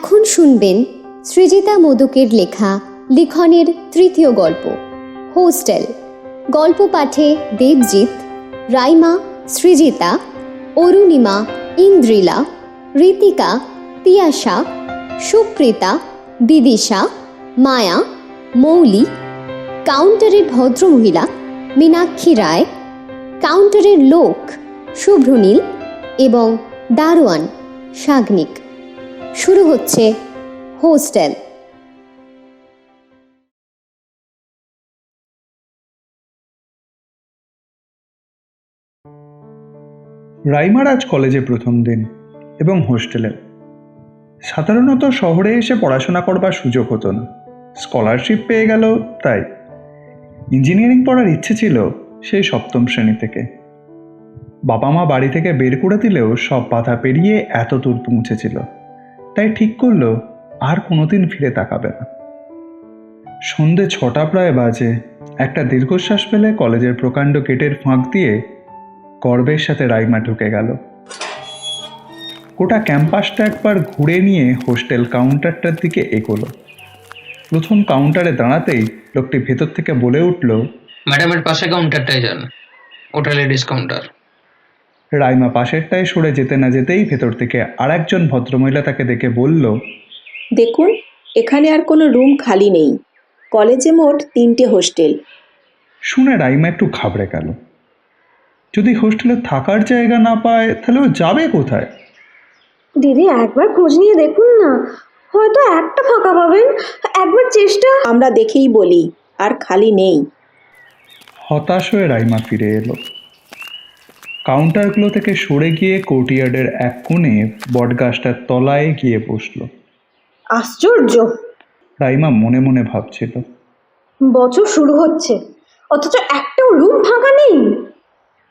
এখন শুনবেন সৃজিতা মোদকের লেখা লিখনের তৃতীয় গল্প, হোস্টেল। গল্প পাঠে দেবজিৎ, রাইমা, সৃজিতা, অরুণিমা, ইন্দ্রিলা ঋতিকা তিয়াশা সুপ্রিতা বিদিশা মায়া, মৌলি, কাউন্টারের ভদ্রমহিলা, মীনাক্ষী রায়, কাউন্টারের লোক, শুভ্রনীল এবং দারোয়ান, সাগ্নিক। শুরু হচ্ছে হোস্টেল। রাইমার আজ কলেজে প্রথম দিন এবং হোস্টেলে। সাধারণত শহরে এসে পড়াশোনা করবার সুযোগ হতো না। স্কলারশিপ পেয়ে গেল, তাই। ইঞ্জিনিয়ারিং পড়ার ইচ্ছে ছিল সেই সপ্তম শ্রেণি থেকে। বাবা মা বাড়ি থেকে বের করে দিলেও সব বাধা পেরিয়ে এত দূর পৌঁছেছিল। তাই ঠিক করল, আর কোনোদিন ফিরে তাকাবে না। সন্ধে ছটা প্রায় বাজে। একটা দীর্ঘশ্বাস ফেলে কলেজের প্রকাণ্ড গেটের ফাঁক দিয়ে গর্বের সাথে রাইমা ঢুকে গেল। গোটা ক্যাম্পাসটা একবার ঘুরে নিয়ে হোস্টেল কাউন্টারটার দিকে এগোলো। প্রথম কাউন্টারে দাঁড়াতেই লোকটি ভেতর থেকে বলে উঠল, ম্যাডামের পাশে কাউন্টারটায় যান। ওটা লেডিস কাউন্টার রাইমা পাশেরটায় সরে যেতে না যেতেই ভেতর থেকে আর একজন ভদ্রমহিলা তাকে দেখে বলল দেখুন এখানে আর কোনো রুম খালি নেই। কলেজে মোট তিনটে হোস্টেল। শুনে রাইমা একটু ঘাবড়ে গেল। যদি হোস্টেলে থাকার জায়গা না পায় তাহলে ও যাবে কোথায়? দিদি একবার খোঁজ নিয়ে দেখুন না। হয়তো একটা ফাঁকা পাবেন। একবার চেষ্টা। আমরা দেখেই বলি আর খালি নেই। হতাশ হয়ে রাইমা ফিরে এলো। কাউন্টারগুলো থেকে সরে গিয়ে কোর্টিয়ার্ডের এক কোণে বটগাছটার তলায় গিয়ে বসল। আশ্চর্য! রাইমা মনে মনে ভাবছিল। বছর শুরু হচ্ছে অথচ একটাও রুম ফাঁকা নেই।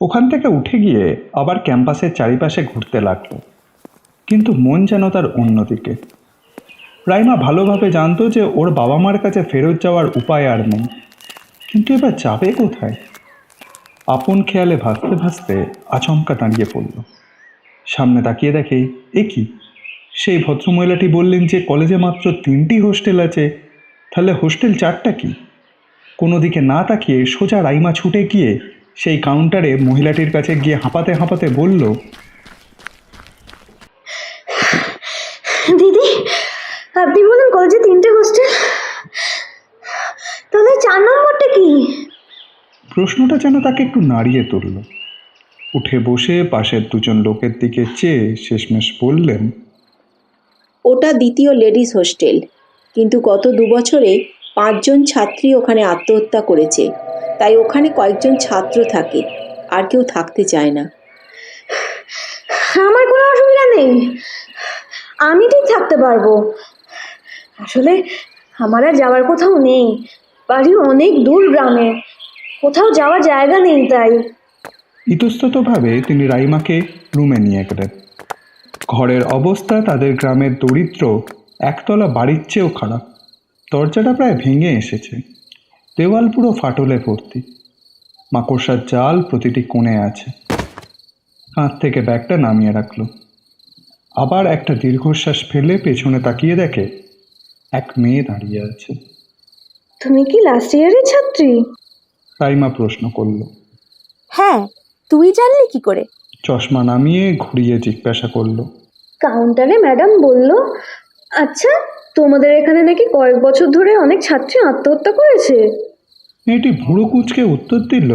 ওখান থেকে উঠে গিয়ে আবার ক্যাম্পাসের চারিপাশে ঘুরতে লাগল কিন্তু মন যেন তার অন্যদিকে। রাইমা ভালোভাবে জানতো যে ওর বাবা মার কাছে ফেরত যাওয়ার উপায় আর নেই কিন্তু এবার যাবে কোথায়? আপন খেয়ালে ভাসতে ভাসতে আচমকা দাঁড়িয়ে পড়ল। সামনে তাকিয়ে দেখে, এ কি? সেই ভদ্রমহিলাটি বললেন যে কলেজে মাত্র তিনটি হোস্টেল আছে, তাহলে হোস্টেল চারটা কি? কোনো দিকে না তাকিয়ে সোজা রাইমা ছুটে গিয়ে সেই কাউন্টারে মহিলাটির কাছে গিয়ে হাঁপাতে হাঁপাতে বলল দিদি আপনি বলুন কলেজে তিনটে হোস্টেল তাহলে চার নম্বরটা কি প্রশ্নটা যেন তাকে একটু নাড়িয়ে তুলল। উঠে বসে পাশের দুজন লোকের দিকে চেয়ে শেষমেশ বললেন ওটা দ্বিতীয় লেডিস হোস্টেল কিন্তু গত দু বছরে পাঁচজন ছাত্রী ওখানে আত্মহত্যা করেছে তাই ওখানে কয়েকজন ছাত্র থাকে আর কেউ থাকতে চায় না। আমার কোনো অসুবিধা নেই। আমি ঠিক থাকতে পারব। আসলে আমার আর যাওয়ার কোথাও নেই। বাড়ি অনেক দূর গ্রামে। কোথাও যাওয়ার জায়গা নেই তাই। ইতস্ততভাবে তিনি রাইমাকে রুমে নিয়ে গেলেন। ঘরের অবস্থা তাদের গ্রামের দরিদ্র একতলা বাড়ির চেয়েও খারাপ। দরজাটা প্রায় ভেঙে এসেছে। দেওয়াল পুরো ফাটলে ভর্তি। মাকড়সার জাল প্রতিটি কোণে আছে। কাঁধ থেকে ব্যাগটা নামিয়ে রাখল। আবার একটা দীর্ঘশ্বাস ফেলে পেছনে তাকিয়ে দেখে এক মেয়ে দাঁড়িয়ে আছে। তুমি কি লাস্ট ইয়ারের ছাত্রী? রাইমা প্রশ্ন করল। হ্যাঁ তুই জানলি কি করে? চশমা নামিয়ে ঘুরিয়ে জিজ্ঞাসা করল। কাউন্টারে ম্যাডাম বলল আচ্ছা তোমাদের এখানে নাকি কয়েক বছর ধরে অনেক ছাত্রী আত্মহত্যা করেছে। মেয়েটি ভুড়ো কুচকে উত্তর দিল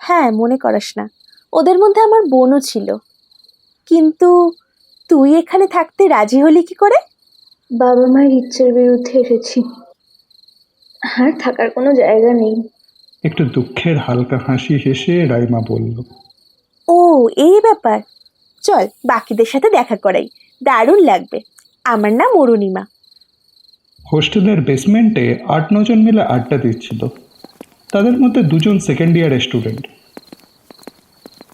হ্যাঁ মনে করাস না ওদের মধ্যে আমার বোনও ছিল। কিন্তু তুই এখানে থাকতে রাজি হলি কি করে? বাবা মায়ের ইচ্ছের বিরুদ্ধে এসেছি। আর থাকার কোনো জায়গা নেই। একটু দুঃখের হালকা হাসি হেসে রাইমা বলল ও এই ব্যাপার। চল বাকিদের সাথে দেখা করাই। দারুণ লাগবে। আমার নাম অরুণিমা। হোস্টেলের বেসমেন্টে আট নজন মিলে আড্ডা দিচ্ছিল। তাদের মধ্যে দুজন সেকেন্ড ইয়ার স্টুডেন্ট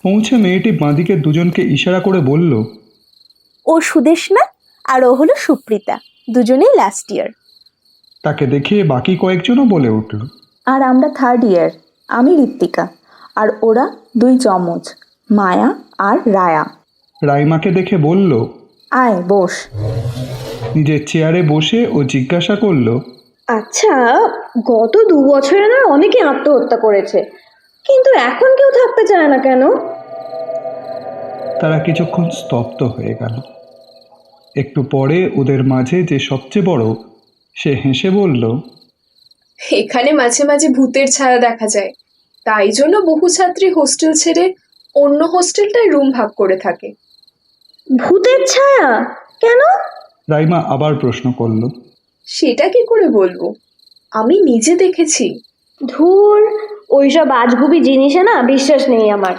পৌঁছে মেয়েটি বাঁদিকে দুজনকে ইশারা করে বলল ও সুদেশ না আর ও হলো সুপ্রিতা। দুজনেই লাস্ট ইয়ার তাকে দেখে বাকি কয়েকজনও বলে উঠল আর আমরা থার্ড ইয়ার আমি ঋত্বিকা আর ওরা দুই যমজ মায়া আর রায়া। রাইমাকে দেখে বলল আয় বস। নিজের চেয়ারে বসে ও জিজ্ঞাসা করল আচ্ছা গত দু বছরে না অনেকে আত্মহত্যা করেছে কিন্তু এখন কেউ থাকতে চায় না কেন? তারা কিছুক্ষণ স্তব্ধ হয়ে গেল। একটু পরে ওদের মাঝে যে সবচেয়ে বড় সে হেসে বলল এখানে মাঝে মাঝে ভূতের ছায়া দেখা যায়। তাই জন্য বহু ছাত্রী হোস্টেল ছেড়ে অন্য হোস্টেলটায় রুম ভাগ করে থাকে। ভূতের ছায়া? কেন? রাইমা আবার প্রশ্ন করল। সেটা কি করে বলব? আমি নিজে দেখেছি। ধুর ওইসব আজগুবি জিনিসে না বিশ্বাস নেই আমার।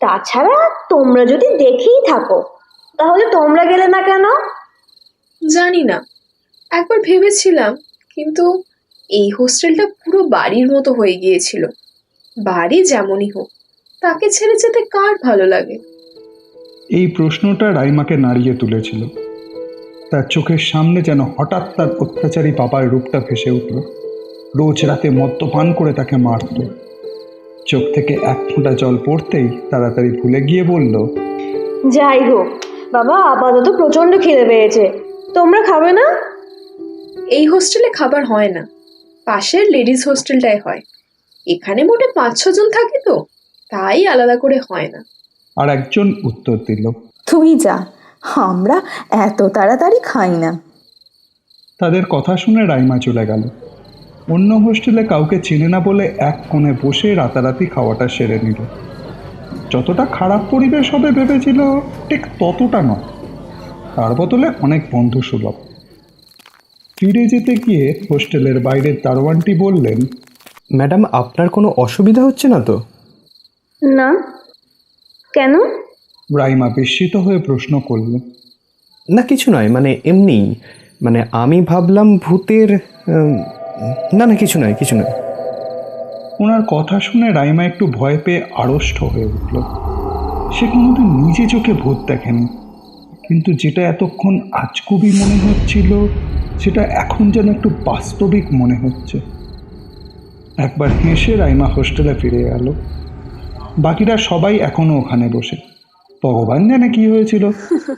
তাছাড়া তোমরা যদি দেখেই থাকো তাহলে তোমরা গেলে না কেন? জানি না। একবার ভেবেছিলাম কিন্তু এই হোস্টেলটা পুরো বাড়ির মতো হয়ে গিয়েছিল। বাড়ি যেমনই হোক তাকে ছেড়ে যেতে কার ভালো লাগে? এই প্রশ্নটা রাইমাকে নাড়িয়ে তুলেছিল। তার চোখের সামনে যেন হঠাৎ তার অত্যাচারী বাবার রূপটা ভেসে উঠল। রোজ রাতে মদ্যপান করে তাকে মারত। চোখ থেকে এক ফোঁটা জল পড়তেই তাড়াতাড়ি ভুলে গিয়ে বলল যাই হোক বাবা আপাতত প্রচণ্ড খিদে পেয়েছে। তোমরা খাবে না? এই হোস্টেলে খাবার হয় না। পাশের লেডিস হোস্টেলটায় হয়। এখানে মোটে পাঁচ ছজন থাকে তো তাই আলাদা করে হয় না। আর একজন উত্তর দিল তুই যা আমরা এত তাড়াতাড়ি খাই না। তাদের কথা শুনে রাইমা চলে গেল। অন্য হোস্টেলে কাউকে চিনে না বলে এক কোণে বসে রাতারাতি খাওয়াটা সেরে নিল। যতটা খারাপ পরিবেশ হবে ভেবেছিল ঠিক ততটা নয়। তার বদলে অনেক বন্ধু সুলভ ফিরে যেতে গিয়ে হোস্টেলের বাইরের দারোয়ানটি বললেন ম্যাডাম আপনার কোনো অসুবিধা হচ্ছে না তো? না। কেন? রাইমা বিস্মিত হয়ে প্রশ্ন করল না কিছু নয় মানে এমনি মানে আমি ভাবলাম ভূতের না না কিছু নয় কিছু নয়। ওনার কথা শুনে রাইমা একটু ভয় পেয়ে আড়ষ্ট হয়ে উঠল। সে কোনোদিন নিজে চোখে ভূত দেখেনি কিন্তু যেটা এতক্ষণ আজকুবি মনে হচ্ছিল সেটা এখন যেন একটু বাস্তবিক মনে হচ্ছে। একবার হেসে রাইমা হোস্টেলে ফিরে গেল বাকিরা সবাই এখনও ওখানে বসে। ভগবান জানে কি হয়েছিল।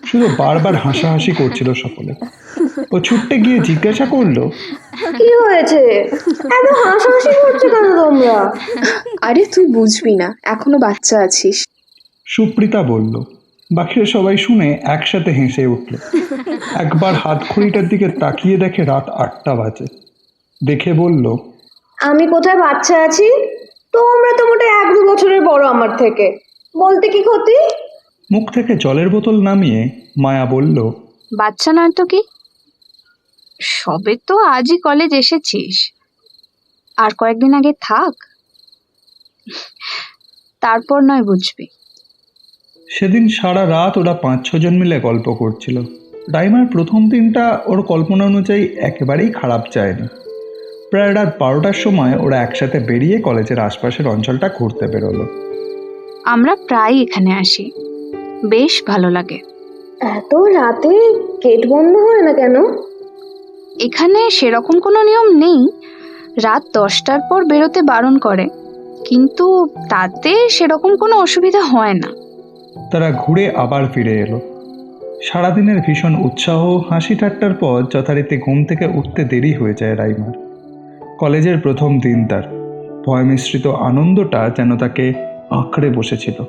শুধু বারবার হাসাহাসি করছিল সকলে। ও ছুটতে গিয়ে জিজ্ঞাসা করল কি হয়েছে? এত হাসাহাসি করছ কেন তোমরা? আরে তুই বুঝবি না এখনও বাচ্চা আছিস। সুপ্রিতা বলল বাকিরা সবাই শুনে একসাথে হেসে উঠল। একবার হাত ঘড়িটার দিকে তাকিয়ে দেখে রাত আটটা বাজে। দেখে বলল আমি কোথায় বাচ্চা আছি? তোমরা তো মোটে এক দু বছরের বড় আমার থেকে। বলতে কি ক্ষতি? মুখ থেকে জলের বোতল নামিয়ে মায়া বলল বাচ্চা নয় তো কি? সবে তো আজই কলেজ এসেছিস। আর কয়েকদিন আগে থাক। তারপর নয় বুঝবি। সেদিন সারা রাত ওরা পাঁচ ছজন মিলে গল্প করছিল। রাইমার প্রথম দিনটা ওর কল্পনা অনুযায়ী একেবারেই খারাপ যায়নি প্রায় রাত বারোটার সময় ওরা একসাথে বেরিয়ে কলেজের আশপাশের অঞ্চলটা ঘুরতে বেরোলো। আমরা প্রায় এখানে আসি। বেশ ভালো লাগে। এত রাতে গেট বন্ধ হয় না কেন? এখানে সেরকম কোনো নিয়ম নেই। রাত দশটার পর বেরোতে বারণ করে। কিন্তু তাতে সেরকম কোনো অসুবিধা হয় না। তারা ঘুরে আবার ফিরে এলো। সারাদিনের ভীষণ উৎসাহ হাসি ঠাট্টার পর যথারীতি ঘুম থেকে উঠতে দেরি হয়ে যায় রাইমার কলেজের প্রথম দিন তার। ভয় মিশ্রিত আনন্দটা যেন তাকে আঁকড়ে বসেছিল।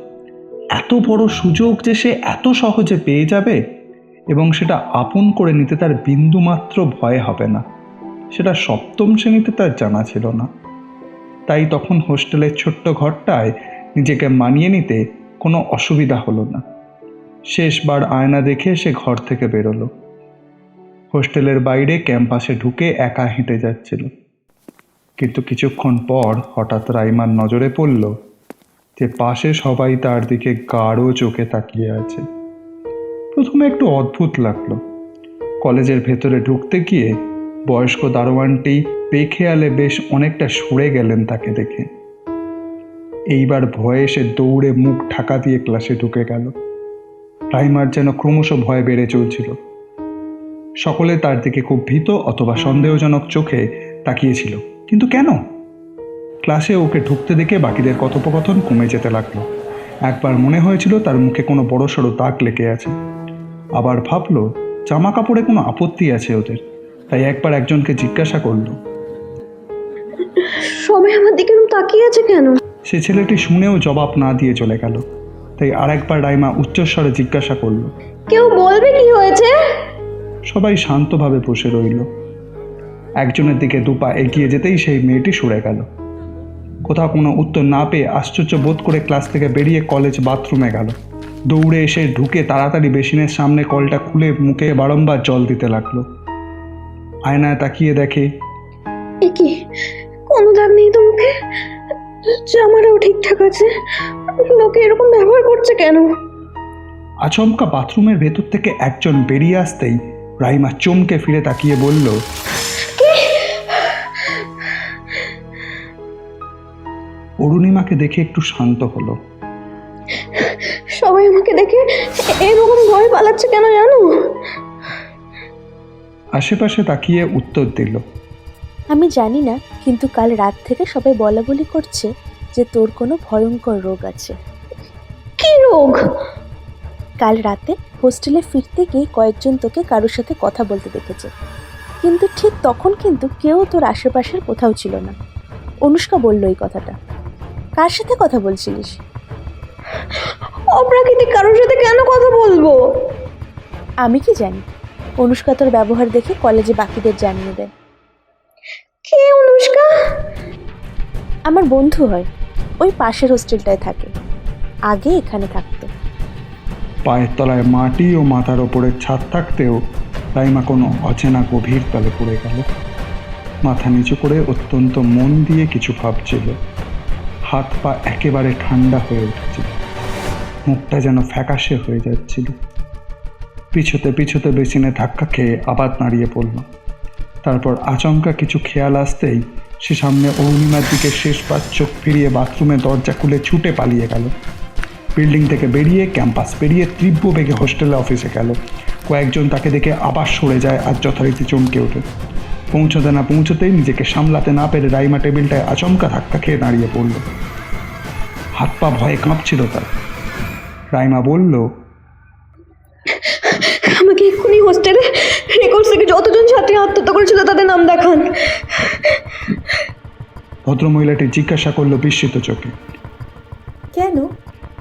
এত বড় সুযোগ যে সে এত সহজে পেয়ে যাবে এবং সেটা আপন করে নিতে তার বিন্দুমাত্র ভয় হবে না। সেটা সপ্তম শ্রেণীতে তার জানা ছিল না। তাই তখন হোস্টেলের ছোট্ট ঘরটায় নিজেকে মানিয়ে নিতে কোনো অসুবিধা হলো না। শেষবার আয়না দেখে সে ঘর থেকে বেরোলো। হোস্টেলের বাইরে ক্যাম্পাসে ঢুকে একা হেঁটে যাচ্ছিল। কিন্তু কিছুক্ষণ পর হঠাৎ রাইমার নজরে পড়ল যে পাশে সবাই তার দিকে গাঢ় চোখে তাকিয়ে আছে। প্রথমে একটু অদ্ভুত লাগল। কলেজের ভেতরে ঢুকতে গিয়ে বয়স্ক দারোয়ানটি বেখেয়ালে বেশ অনেকটা সরে গেলেন তাকে দেখে। এইবার ভয়ে সে দৌড়ে মুখ ঢাকা দিয়ে ক্লাসে ঢুকে গেল। রাইমার যেন ক্রমশ ভয় বেড়ে চলছিল। সকলে তার দিকে খুব ভীত অথবা সন্দেহজনক চোখে তাকিয়েছিল। কিন্তু কেন? ক্লাসে ওকে ঢুকতে দেখে বাকিদের কথোপকথন কমে যেতে লাগল। একবার মনে হয়েছিল তার মুখে কোনো বড় সড়ো দাগ লেগে আছে। আবার ভাবলো জামা কাপড়ে কোনো আপত্তি আছে ওদের। তাই একবার একজনকে জিজ্ঞাসা করল। সবাই আমার দিকে তাকিয়ে আছে কেন? সে ছেলেটি শুনেও জবাব না দিয়ে চলে গেল। তাই আরেকবার রাইমা উচ্চস্বরে জিজ্ঞাসা করল কেউ বলবে কি হয়েছে? সবাই শান্তভাবে বসে রইল। একজনের দিকে দুপা এগিয়ে যেতেই সেই মেয়েটি সরে গেল। কোথাও কোনো উত্তর না পেয়ে আশ্চর্য বোধ করে ক্লাস থেকে বেরিয়ে কলেজ বাথরুমে গেল। দৌড়ে এসে ঢুকে তাড়াতাড়ি বেসিনের সামনে কলটা খুলে মুখে বারংবার জল দিতে লাগল। আয়নায় তাকিয়ে দেখে এ কি? কোনো দাগ নেই তো মুখে? জামাটাও ঠিকঠাক আছে। লোকে এরকম ব্যবহার করছে কেন? আচমকা বাথরুমের ভেতর থেকে একজন বেরিয়ে আসতেই রাইমা চমকে ফিরে তাকিয়ে বলল অরুণিমাকে দেখে একটু শান্ত হলো। সবাই আমাকে দেখে এরকম ভয় পালাচ্ছে কেন জানো? আশেপাশে তাকিয়ে উত্তর দিল আমি জানি না কিন্তু কাল রাত থেকে সবাই বলা বলি করছে যে তোর কোনো ভয়ঙ্কর রোগ আছে। কি রোগ? কাল রাতে হোস্টেলে ফিরতে গিয়ে কয়েকজন তোকে কারোর সাথে কথা বলতে দেখেছে। কিন্তু ঠিক তখন কিন্তু কেউ তোর আশেপাশের কোথাও ছিল না। অনুষ্কা বলল এই কথাটা। কার সাথে কথা বলছিলিস? অপ্রাকৃতিক কারোর সাথে কেন কথা বলব? আমি কি জানি? অনুষ্কা তোর ব্যবহার দেখে কলেজে বাকিদের জানিয়ে দেয়। অনুষ্কা। আমার বন্ধু হয়, ওই পাশের হোস্টেলটায় থাকে, আগে এখানে থাকতো। পায়ের তলায় মাটি ও মাথার ওপরে ছাদ থাকতেও রাইমা কোনো অচেনা গভীর তলে পড়ে গেল। মাথা নিচু করে অত্যন্ত মন দিয়ে কিছু ভাবছিল। হাত পা একেবারে ঠান্ডা হয়ে উঠেছিল। মুখটা যেন ফ্যাকাশে হয়ে যাচ্ছিল। পিছতে পিছতে বেসিনে ধাক্কা খেয়ে আবার দাঁড়িয়ে পড়ল। তারপর আচমকা কিছু খেয়াল আসতেই সে সামনে অরুণিমার দিকে শেষবার চোখ ফিরিয়ে বাথরুমে দরজা খুলে ছুটে পালিয়ে গেল। বিল্ডিং থেকে বেরিয়ে ক্যাম্পাস, পেরিয়ে তীব্র বেগে হোস্টেলে অফিসে গেল। কয়েকজন তাকে দেখে আবার সরে যায় আর যথারীতি চমকে ওঠে। পৌঁছতে না পৌঁছতেই নিজেকে সামলাতে না পেরে রাইমা টেবিলটায় আচমকা ধাক্কা খেয়ে দাঁড়িয়ে পড়ল। হাত পা ভয়ে কাঁপছিল তার। রাইমা বলল হোস্টেলে রেকর্ডস থেকে যতজন ছাত্রী আত্মহত্যা করেছিল তাদের নাম দেখান। ভদ্রমহিলাটি জিজ্ঞাসা করল বিস্মিত চোখে। কেন?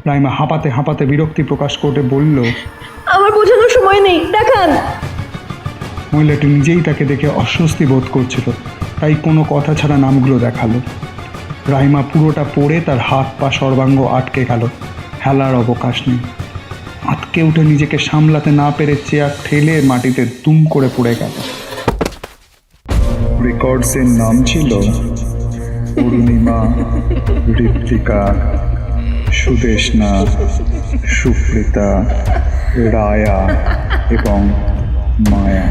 রাইমা হাঁপাতে হাঁপাতে বিরক্তি প্রকাশ করে বলল আমার বোঝানোর সময় নেই দেখান। মহিলাটি নিজেই তাকে দেখে অস্বস্তি বোধ করছিল তাই কোনো কথা ছাড়া নামগুলো দেখাল। রাইমা পুরোটা পড়ে তার হাত পা সর্বাঙ্গ আটকে গেল হেলার অবকাশ নেই। আটকে উঠে নিজেকে সামলাতে না পেরে চেয়ার ঠেলে মাটিতে দুম করে পড়ে গেল। রেকর্ডসের নাম ছিল পূর্ণিমা, ঋত্বিকা সুদেশনা সুপ্রিতা, রায়া এবং মায়া।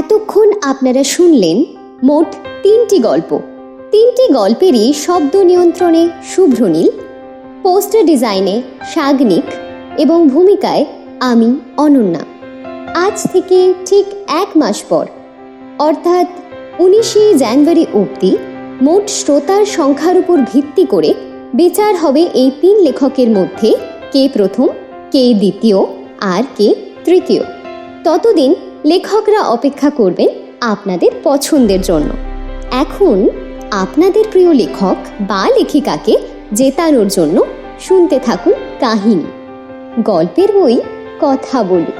এতক্ষণ আপনারা শুনলেন মোট তিনটি গল্প। তিনটি গল্পেরই শব্দ নিয়ন্ত্রণে শুভ্রনীল পোস্টার ডিজাইনে সাগনিক এবং ভূমিকায় আমি অনন্যা। আজ থেকে ঠিক এক মাস পর, অর্থাৎ উনিশে জানুয়ারি অবধি মোট শ্রোতার সংখ্যার উপর ভিত্তি করে বিচার হবে এই তিন লেখকের মধ্যে কে প্রথম, কে দ্বিতীয় আর কে তৃতীয়। ততদিন লেখকরা অপেক্ষা করবেন আপনাদের পছন্দের জন্য। এখন আপনাদের প্রিয় লেখক বা লেখিকাকে জেতানোর জন্য শুনতে থাকুন কাহিনী। গল্পের বই কথা বলি।